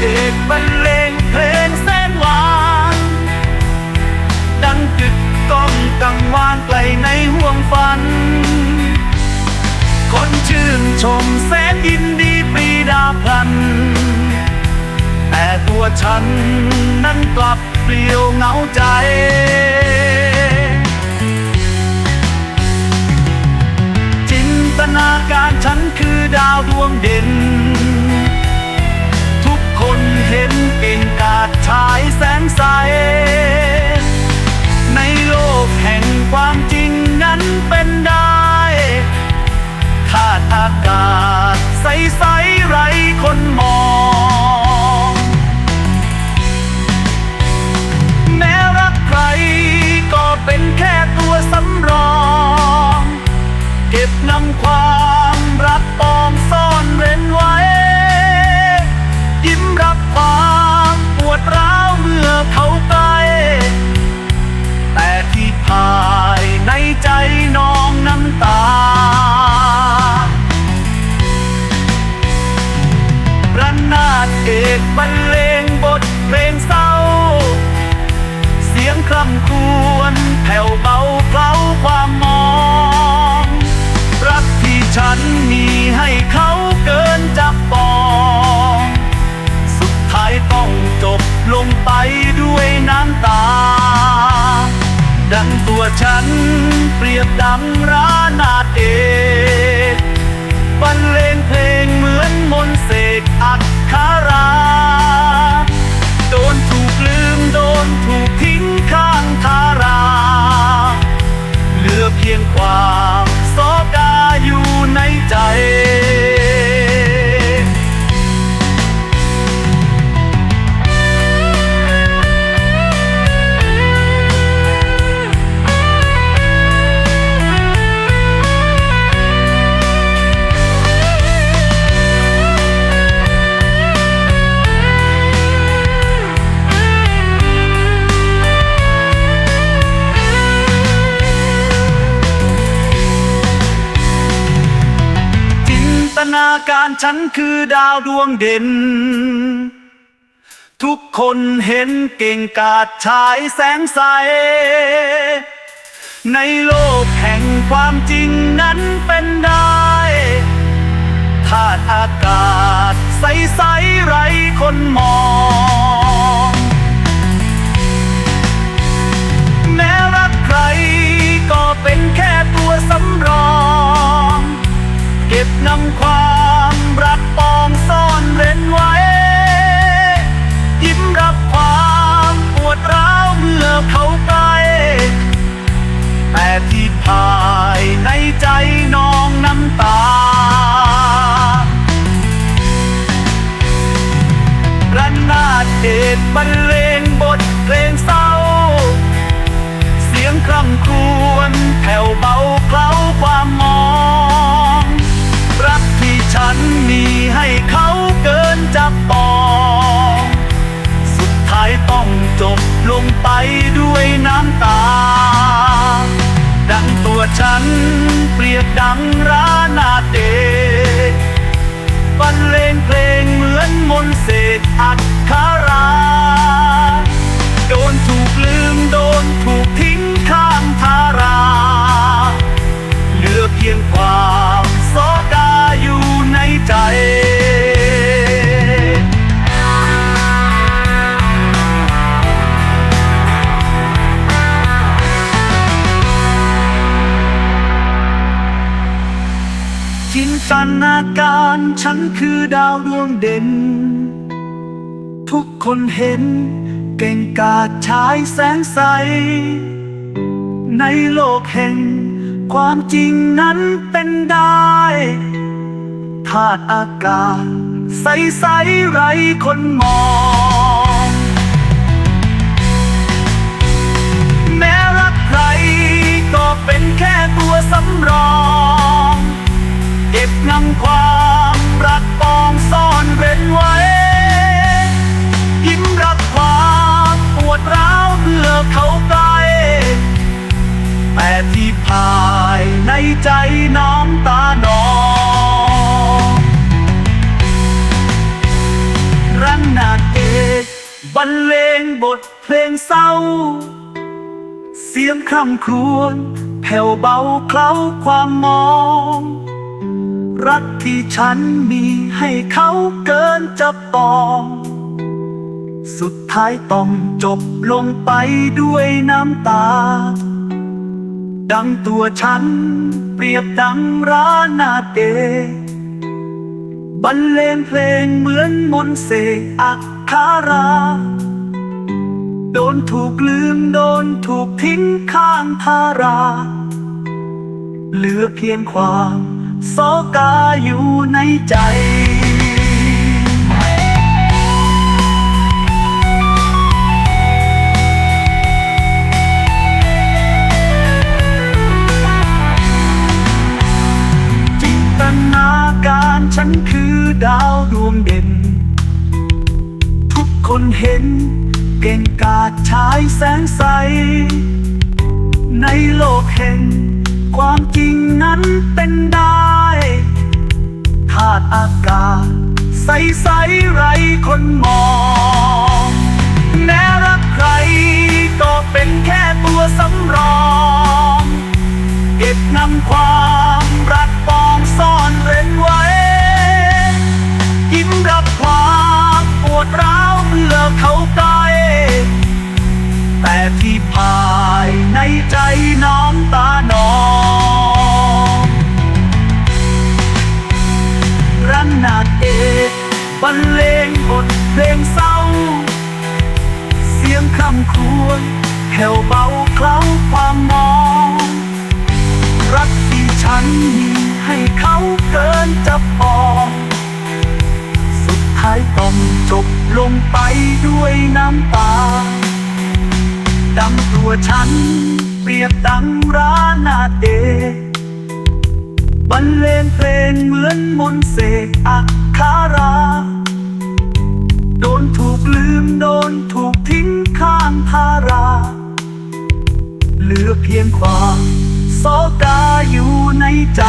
เอกบรรเลงเพลงแสนหวาน ดังกึกก้องกังวานไกลในห่วงฝัน คนชื่นชมแสนยินดีปีดาพัน แต่ตัวฉันนั้นกลับเปลี่ยวเหงาใจจินตนาการฉันคือดาวดวงเด่น นาดเอกบรรเลงบทเพลงเศร้า เสียงคร่ำครวญแผ่วเบาเคล้าความมอง รักที่ฉันมีให้เขาเกินจะปอง สุดท้ายต้องจบลงไปด้วยน้ำตา ดังตัวฉันเปรียบดังร้า ฉันคือดาวดวงเด่น ทุกคนเห็นเก่งกาจฉายแสงใส ในโลกแห่งความจริงนั้นเป็นได้ขาดอากาศ ใส ๆ ไรคนมอง แม้รักใครก็เป็นแค่ตัวสำรอง เก็บนำความ นาดเอกบรรเลงบทเพลงเศร้า เสียงคร่ำครวญแผ่วเบาเคล้าความมอง รักที่ฉันมีให้เขาเกินจะปองสุดท้ายต้องจบลงไปด้วยน้ำตา ดังตัวฉันเปรียบดังร้านาเดชาการฉันคือดาวดวงเด่น ทุกคนเห็น เก่งกาจฉายแสงใส ในโลกแห่ง ความจริงนั้นเป็นได้ธาตุอากาศ ใสใสๆไรคนมองแม้รักใครก็เป็นแค่ตัวสำรอง เก็บงำความ รักปองซ่อนเร้นไว้ ยิ้มรับความปวดร้าวเมื่อเขาใกล้แต่ที่ภายในใจน้ำตาหนองรันนาเอบรรเลงบทเพลงเศร้า เสียงคร่ำครวญแผ่วเบาเคล้าความมอง รักที่ฉันมีให้เขาเกินจะปอง สุดท้ายต้องจบลงไปด้วยน้ำตา ดังตัวฉันเปรียบดังร้านนาเดบรรเลงเพลงเหมือนมนต์เสกอักคารา โดนถูกลืมโดนถูกทิ้งข้างทารา เหลือเพียงความ โศกาอยู่ในใจจินตนาการฉันคือดาวดวงเด่น ทุกคนเห็น เก่งกาจชายแสงใส ในโลกแห่ง ความจริงนั้นเป็นได้ธาตุอากาศใสใส ๆ ไรคนมอง แม้รักใคร ก็เป็นแค่ตัวสำรอง เก็บนำความ บรรเลงบทเพลงเศร้า เสียงคำควรแผ่วเบาเคล้าความมอง รักที่ฉันมีให้เขาเกินจะพอสุดท้ายต้องจบลงไปด้วยน้ำตาดังตัวฉัน เปรียบดังร้านนาเดบรรเลงเพลงเหมือนมนต์เสกอักคารา ลืมโดนถูกทิ้งข้างทารา เหลือเพียงความโศกาอยู่ในใจ